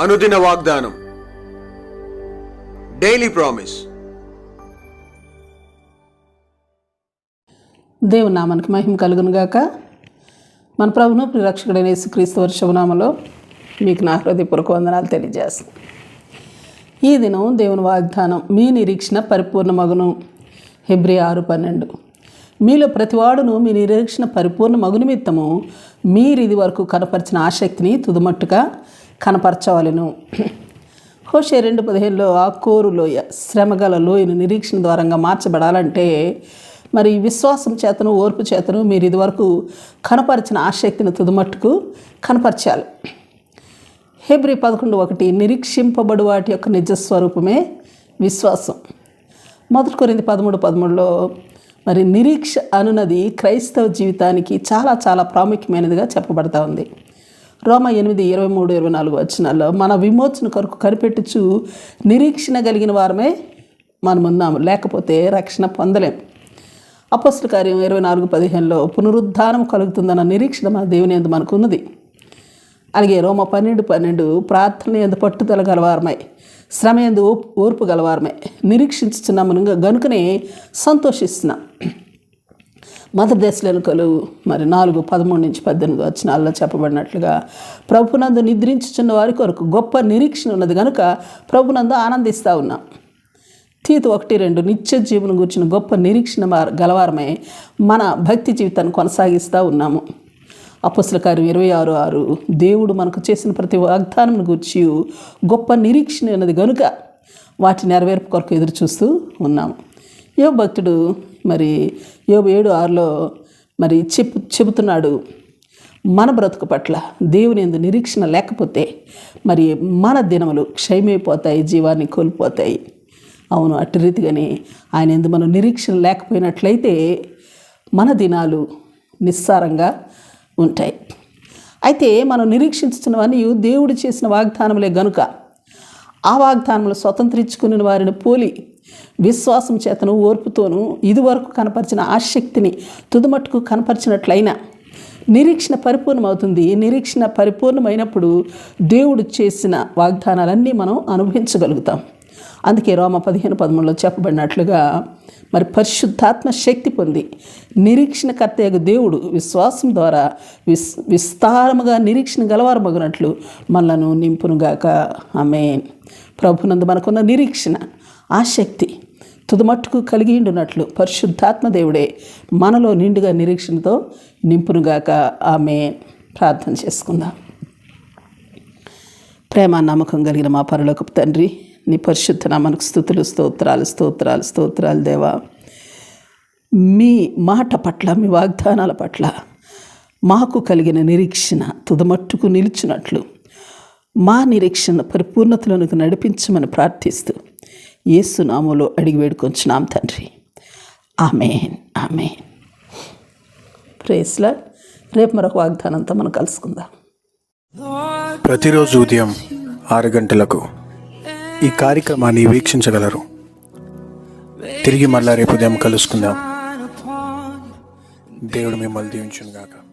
అనుదిన వాగ్దానం. Daily promise దేవుని నామానికి మహిమ కలుగునుగాక మన ప్రభును ప్రిరక్షకుడైన యేసుక్రీస్తు వారి మీకు నా హృదయపూర్వక వందనాలు తెలియజేస్తాను ఈ దినం దేవుని వాగ్దానం మీ నిరీక్షణ పరిపూర్ణ మగును హెబ్రి ఆరు పన్నెండు. మీలో ప్రతివాడును మీ నిరీక్షణ పరిపూర్ణ మగు నిమిత్తము మీరు ఇది వరకు కనపరిచిన ఆసక్తిని తుదుమట్టుగా కనపరచవలను. హోషే రెండు పదిహేనులో ఆ కోరు లోయ శ్రమగల లోయను నిరీక్షణ ద్వారంగా మార్చబడాలంటే మరి విశ్వాసం చేతను ఓర్పు చేతను మీరు ఇదివరకు కనపరిచిన ఆసక్తిని తుదుమట్టుకు కనపరచాలి. హెబ్రి పదకొండు ఒకటి నిరీక్షింపబడు వాటి యొక్క నిజస్వరూపమే విశ్వాసం. మొదటి కొరింది పదమూడు పదమూడులో మరి నిరీక్ష అనున్నది క్రైస్తవ జీవితానికి చాలా చాలా ప్రాముఖ్యమైనదిగా చెప్పబడతా ఉంది. రోమ ఎనిమిది ఇరవై మూడు ఇరవై నాలుగు వచ్చినాల్లో మన విమోచన కొరకు కనిపెట్టుచు నిరీక్షణ కలిగిన వారమే మనం ఉన్నాము లేకపోతే రక్షణ పొందలేం. అపస్తుల కార్యం ఇరవై నాలుగు పదిహేనులో పునరుద్ధానం కలుగుతుందన్న నిరీక్షణ మన దేవుని ఎందు మనకు ఉన్నది అలాగే రోమ పన్నెండు పన్నెండు ప్రార్థన ఎందు పట్టుదల గలవారమై. శ్రమ ఎందు ఓప్- ఓర్పు గలవారమై. నిరీక్షించుతున్నాము గనుకనే సంతోషిస్తున్నాం. మదర్ దశలెనుకలు మరి నాలుగు పదమూడు నుంచి పద్దెనిమిది వచ్చినాల్లో చెప్పబడినట్లుగా ప్రభునందు నిద్రించుచున్న వారి కొరకు గొప్ప నిరీక్షణ ఉన్నది కనుక ప్రభునందు ఆనందిస్తూ ఉన్నాం. తీతు ఒకటి రెండు నిత్య జీవనం గురించిన గొప్ప నిరీక్షణ వార- గలవారమే మన భక్తి జీవితాన్ని కొనసాగిస్తూ ఉన్నాము. అపస్సుల కార్యం ఇరవై ఆరు ఆరు దేవుడు మనకు చేసిన ప్రతి వాగ్దానం గురించి గొప్ప నిరీక్షణ ఉన్నది కనుక వాటి నెరవేర్పు కొరకు ఎదురు చూస్తూ ఉన్నాము. యోబు భక్తుడు మరి యోబు ఏడు ఆరులో మరి చెప్పు చెబుతున్నాడు మన బ్రతుకు పట్ల దేవుని ఎందు నిరీక్షణ లేకపోతే మరి మన దినములు క్షయమైపోతాయి జీవాన్ని కోల్పోతాయి. అవును అటు రీతిగానే ఆయన ఎందు మనం నిరీక్షణ లేకపోయినట్లయితే మన దినాలు నిస్సారంగా ఉంటాయి. అయితే మనం నిరీక్షించుతున్నవన్నీ దేవుడు చేసిన వాగ్దానములే గనుక ఆ వాగ్దానములు స్వతంత్రించుకుని వారిని పోలి విశ్వాసం చేతను ఓర్పుతోనూ ఇదివరకు కనపరిచిన ఆశక్తిని తుదుమట్టుకు కనపరిచినట్లయినా నిరీక్షణ పరిపూర్ణమవుతుంది. నిరీక్షణ పరిపూర్ణమైనప్పుడు దేవుడు చేసిన వాగ్దానాలన్నీ మనం అనుభవించగలుగుతాం. అందుకే రోమ పదిహేను పదమూడులో చెప్పబడినట్లుగా మరి పరిశుద్ధాత్మ శక్తి పొంది నిరీక్షణకర్తయ్యకు దేవుడు విశ్వాసం ద్వారా విస్ విస్తారముగా నిరీక్షణ గలవారమగినట్లు మనలను నింపునుగాక. ఆమె ప్రభునందు మనకున్న నిరీక్షణ ఆసక్తి తుదమట్టుకు కలిగి ఉండునట్లు పరిశుద్ధాత్మ దేవుడే మనలో నిండుగా నిరీక్షణతో నింపునుగాక. ఆమె ప్రార్థన చేసుకుందాం. ప్రేమ నమ్మకం కలిగిన మా పరలోకపు తండ్రి నీ పరిశుద్ధ నామనకు స్థుతులు స్తోత్రాలు స్తోత్రాలు స్తోత్రాలు దేవా. మీ మాట పట్ల మీ వాగ్దానాల పట్ల మాకు కలిగిన నిరీక్షణ తుదమట్టుకు నిలిచినట్లు మా నిరీక్షణ పరిపూర్ణతలోనికి నడిపించమని ప్రార్థిస్తూ యేసునామలో అడిగి వేడుకొంచున్నాం తండ్రి. Amen amen. ప్రేస్లా రేపు మరొక వాగ్దానంతో మనం కలుసుకుందాం. ప్రతిరోజు ఉదయం ఆరు గంటలకు ఈ కార్యక్రమాన్ని వీక్షించగలరు. తిరిగి మళ్ళా రేపు ఉదయం కలుసుకుందాం. దేవుడు మిమ్మల్ని దీవించును గాక